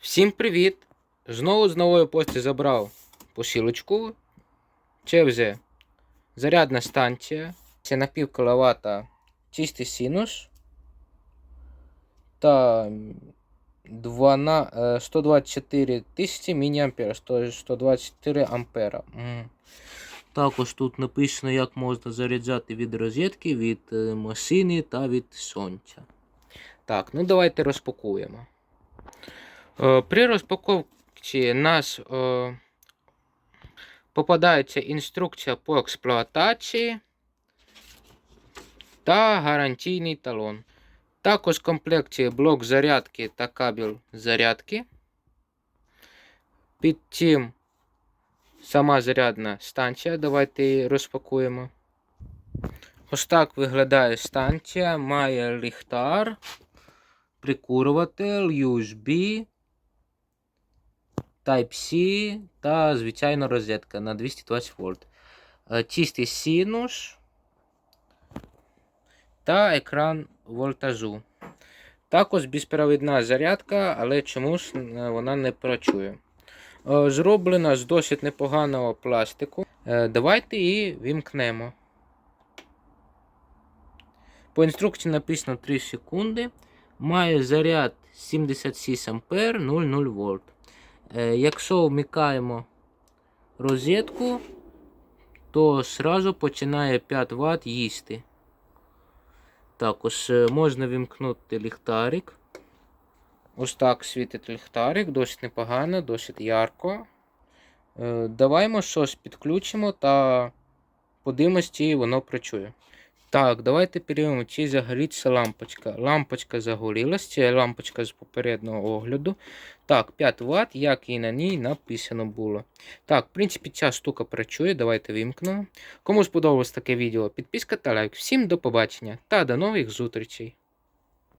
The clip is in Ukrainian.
Всім привіт! Знову з нової пошти забрав посилочку. Чевзе зарядна станція. Це на пів кіловата чистий синус. Та 12, е, 124 тисячі мА, 124 ампера. Також тут написано, як можна заряджати від розетки, від е, машини та від сонця. Так, ну давайте розпакуємо. Е, При розпаковці нас е, попадається інструкція по експлуатації та гарантійний талон. Також в комплекті блок зарядки та кабель зарядки. Під тим сама зарядна станція. Давайте її розпакуємо. Ось так виглядає станція. Має ліхтар, прикурюватель, USB. Type-C та, звичайно, розетка на 220 вольт. Е, Чистий синус та екран вольтажу. Також безпровідна зарядка, але чомусь е, вона не працює. Е, Зроблена з досить непоганого пластику. Давайте її вімкнемо. По інструкції написано 3 секунди. Має заряд 76 ампер 00 вольт. Е, Якщо вмикаємо розетку, то сразу починає 5 Вт їсти. Також е, можна вімкнути ліхтарик. Ось так світить ліхтарик, досить непогано, досить ярко. Е, Давайте щось підключимо та подивимось, чи воно працює. Так, давайте перевіримо, чи загоріться лампочка. Лампочка загорілась, це лампочка з попереднього огляду. Так, 5 Вт, як і на ній написано було. Так, в принципі, ця штука працює. Давайте вимкнемо. Кому сподобалось таке відео, підписка та лайк. Всім до побачення та до нових зустрічей.